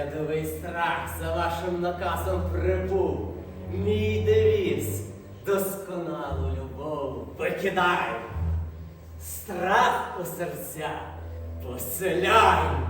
Рядовий страх за вашим наказом прибув. Мій девіз досконалу любов викидай. Страх у серця поселяємо.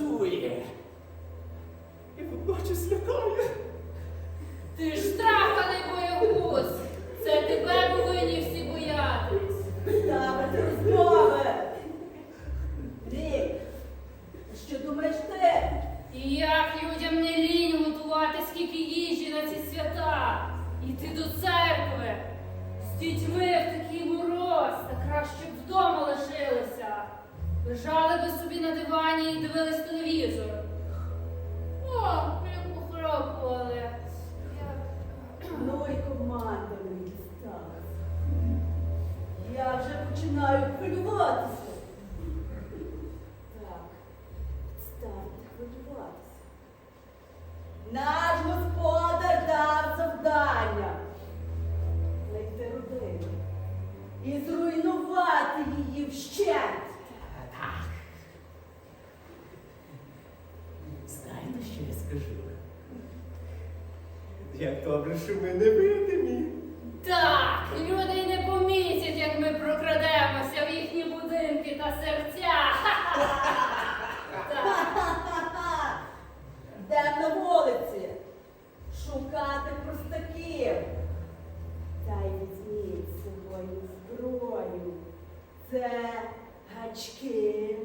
Дратує. І водночас лякає. Ти ж траханий боягуз. Це тебе повинні всі боятись. Ставити розмови! Рік, що думаєш ти? І як людям не лінь готувати скільки їжі на ці свята, іти до церкви з дітьми в такий мороз, та краще. Лежали би собі на дивані і дивились телевізор. О, що ми не видимі. Так, люди й не помітять, як ми прокрадемося в їхні будинки та серця. Ха-ха-ха! Йдемо на вулиці шукати простаків. Та й візьміть з собою зброю. Це гачки.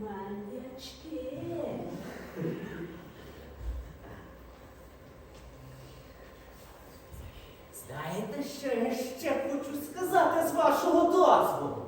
Маньячки. Знаєте, що я ще хочу сказати з вашого дозволу?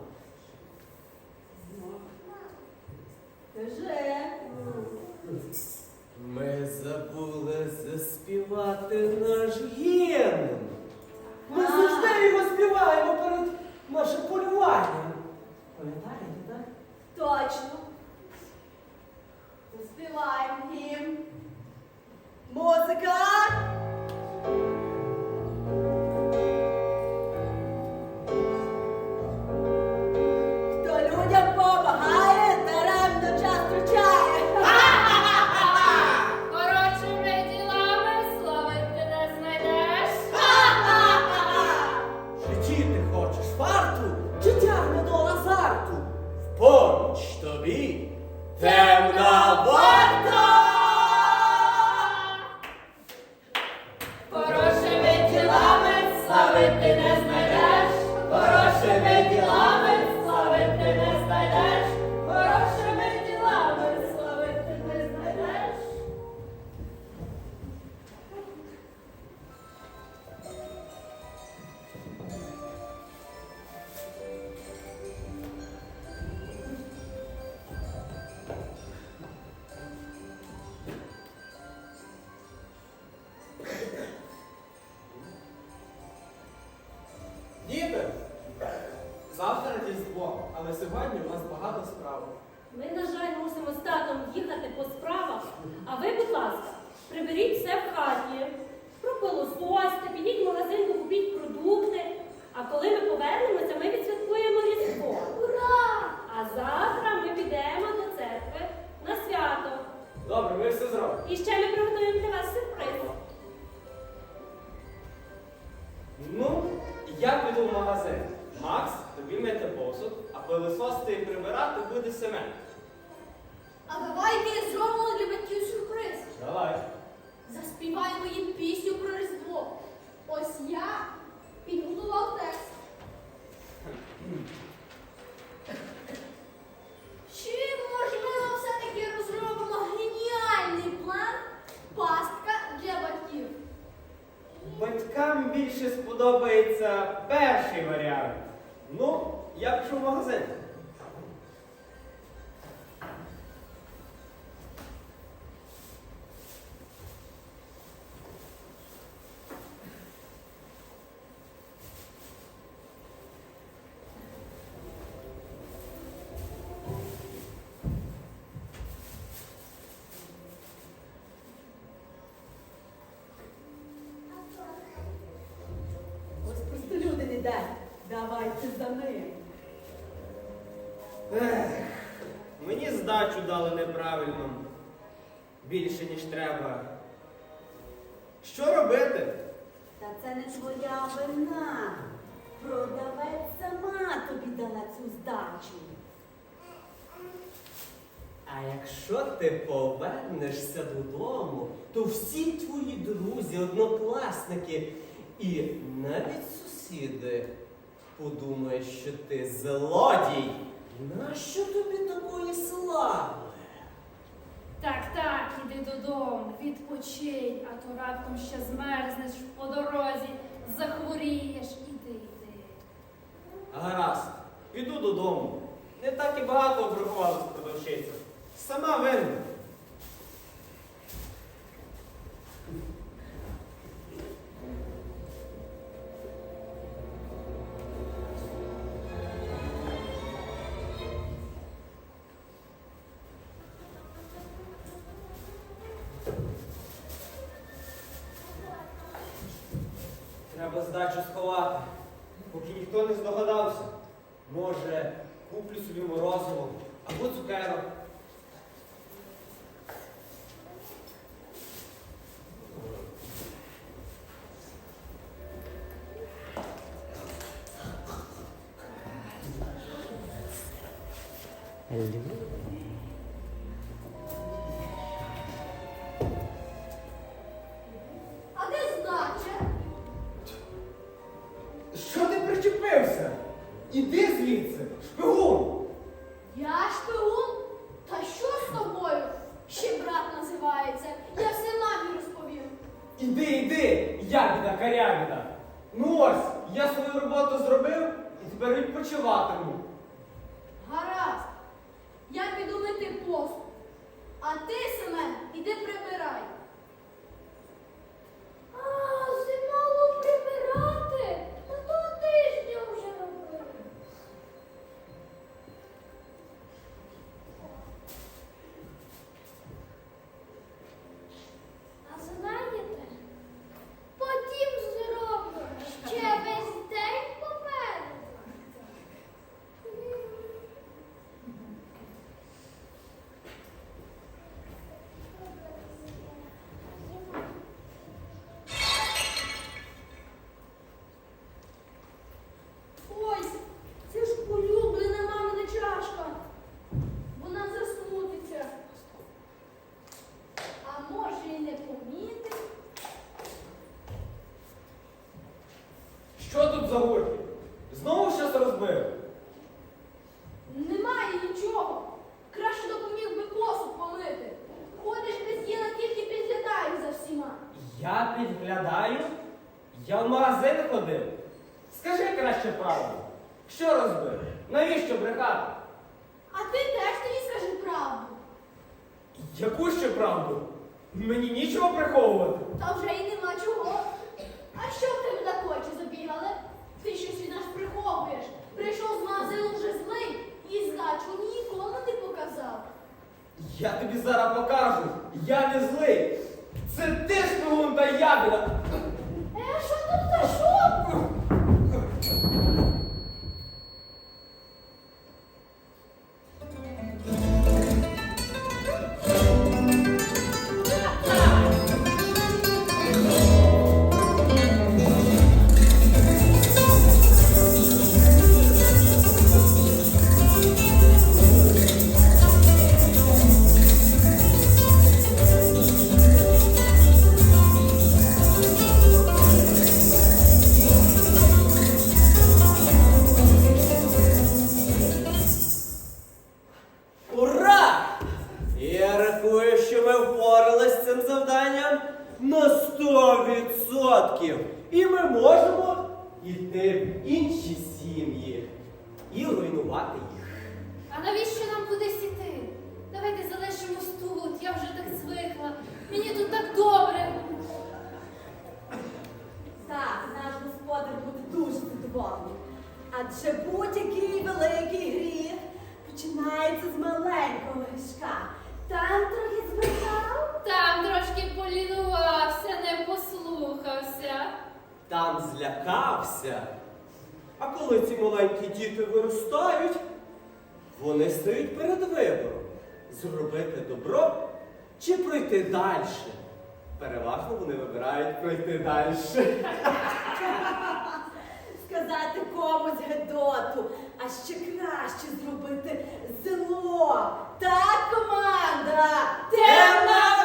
Приберіть все в хаті, пропилососьте, підіть в магазин, купіть продукти. А коли ми повернемося, ми відсвяткуємо Різдво. Ура! А завтра ми підемо до церкви на свято. Добре, ми все зробимо. І ще ми приготуємо для вас сюрприз. Ну, я піду в магазин. Макс, тобі мити посуд, а пилососити і прибирати буде Семен. А давайте зробимо для батьків сюрприз. Давай. Заспіваємо їм пісню про Різдво. Простолюдин. Давайте за ним. Ех, мені здачу дали неправильно. Більше, ніж треба. Що робити? Та це не твоя вина. Продавець сама тобі дала цю здачу. А якщо ти повернешся додому, то всі твої друзі, однокласники і навіть сусіди подумають, що ти злодій. Нащо тобі такої слави? Так, так, іди додому, відпочинь, а то раптом ще змерзнеш по дорозі, захворієш, іди, іди. Гаразд, піду додому. Не так і багато обрахувалося продавщиця. Сама винна. Ніхто не здогадався. Може, куплю собі морозиво або цукерок. А іди, ябіда. Ну ось, я свою роботу зробив і тепер відпочиватиму. Гаразд. Я піду мити пост. А ти, Семен, іди прибирай. А, зимало прибирати? Та того тижня вже робили. А знаєте, потім зроблю. Ще весь день попереду. Ой, це ж улюблена мамина чашка. Вона засмутиться. А може і не помітить. Що тут за гурки? Знову щось розбив? Немає нічого. Краще допоміг би посуд помити. Ходиш без діла, тільки підглядаєш за всіма. Я підглядаю? Я в магазин ходив. Скажи краще правду. Що розбив? Навіщо брехати? А ти теж тоді скажи правду. Яку ще правду? Мені нічого приховувати. Та вже й нема чого. А що в тебе на очі забігали? Ти щось від нас приховуєш. Прийшов з магазину вже злий і здачу нікому не показав. Я тобі зараз покажу. Я не злий. Це ти шпигун та ябіда. Адже будь-який великий гріх починається з маленького грішка. Там трохи збрехав, Там трошки полінувався, не послухався. Там злякався. А коли ці маленькі діти виростають, вони стають перед вибором зробити добро чи пройти далі. Переважно вони вибирають пройти далі. сказати гедоту, а ще краще зробити зло. Так, команда! Темна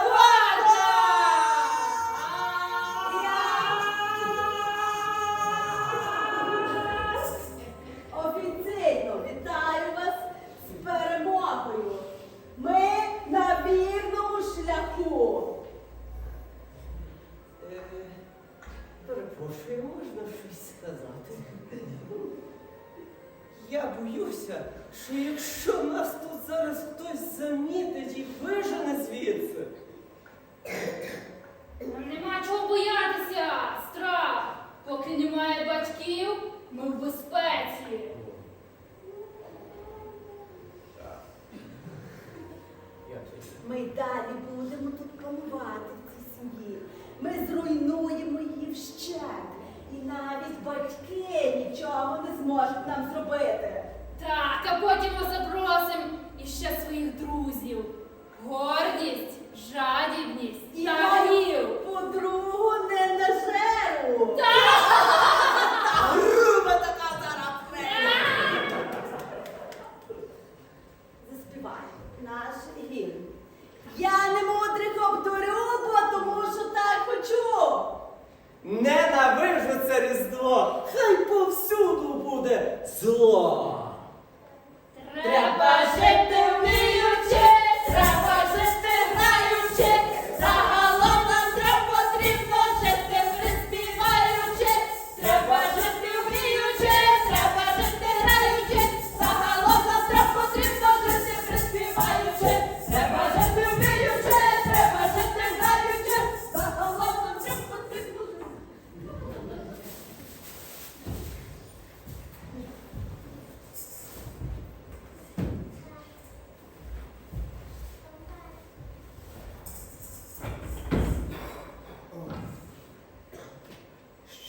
боюся, що якщо нас тут зараз хтось замітить і вижене звідси, Нам нема чого боятися. Страх. Поки немає батьків, ми в безпеці. Ми й далі будемо тут панувати в цій сім'ї. Ми зруйнуємо її вщент. І навіть батьки нічого не зможуть нам зробити. Так, а потім ми запросимо іще своїх друзів.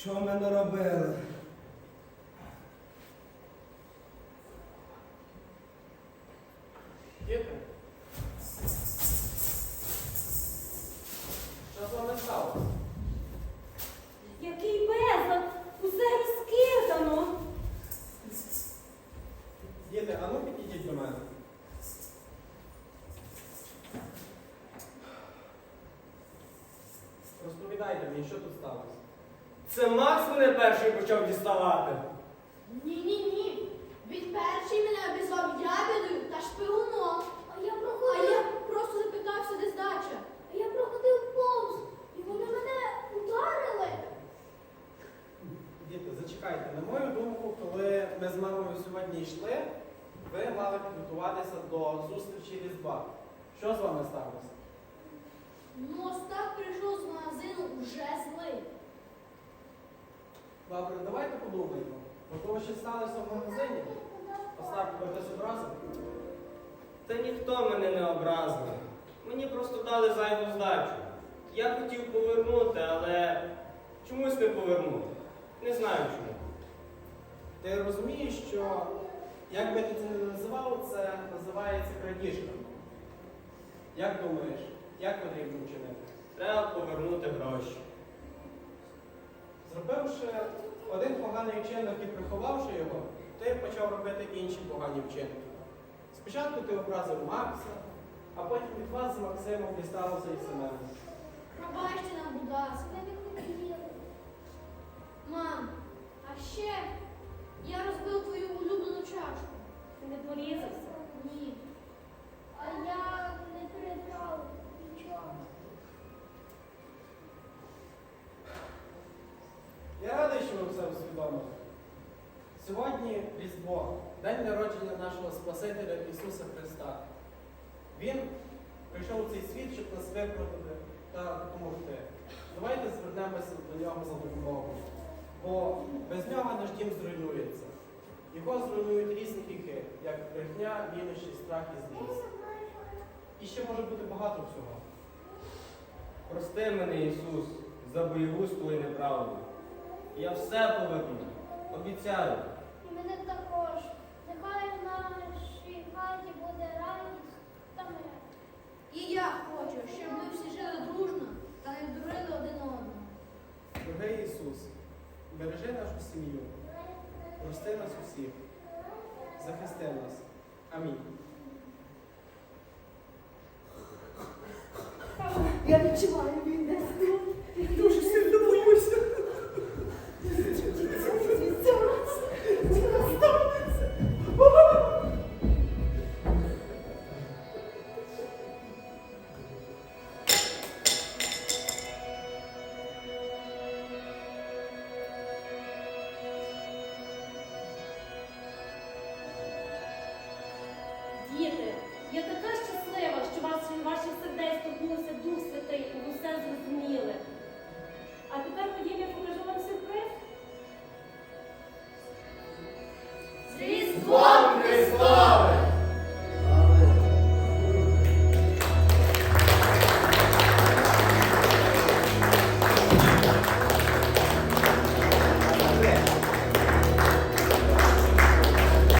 Що ми наробили? Ні-ні-ні. Він перший мене обізвав ябідою та шпигуном. А я проходив. А я просто запитався, де здача. А я проходив повз, і вони мене ударили. Діти, зачекайте. На мою думку, коли ми з мамою сьогодні йшли, ви мали підготуватися до зустрічі Різдва. Що з вами сталося? Ну, Остап прийшов з магазину уже злий. Добре, давайте подумаємо. Можливо, що сталося в магазині? Остап, ви хтось образив? Та ніхто мене не образив. Мені просто дали зайву здачу. Я хотів повернути, але чомусь не повернув. Не знаю чому. Ти розумієш, що як би ти це не називав, це називається крадіжка. Як думаєш, як потрібно вчинити? Треба повернути гроші. Зробивши один поганий вчинок і приховавши його, ти почав робити інші погані вчинки. Спочатку ти образив Макса, а потім від вас з Максимом дістався і Семен. Пробачте нам, будь ласка. Ми не хотіли. Мам, а ще я розбив твою улюблену чашку. Ти не порізався. Ні. А я не перебрав нічого. Я радий, що ви все усвідомили. Сьогодні Різдво, день народження нашого Спасителя Ісуса Христа. Він прийшов у цей світ, щоб нас виправдати та допомогти. Давайте звернемося до нього за допомогою. Бо без нього наш дім зруйнується. Його зруйнують різні гріхи, як брехня, лінощі, страх і злість. І ще може бути багато всього. Прости мене, Ісус, за боєгузтво і неправду. Я все поверну. Обіцяю. І мене також. Нехай в нашій хаті буде радість та мир. І я хочу, щоб ми всі жили дружно та не дурили один одного. Дорогий Ісус, бережи нашу сім'ю, прости нас усіх, захисти нас. Амінь. Я відчуваю,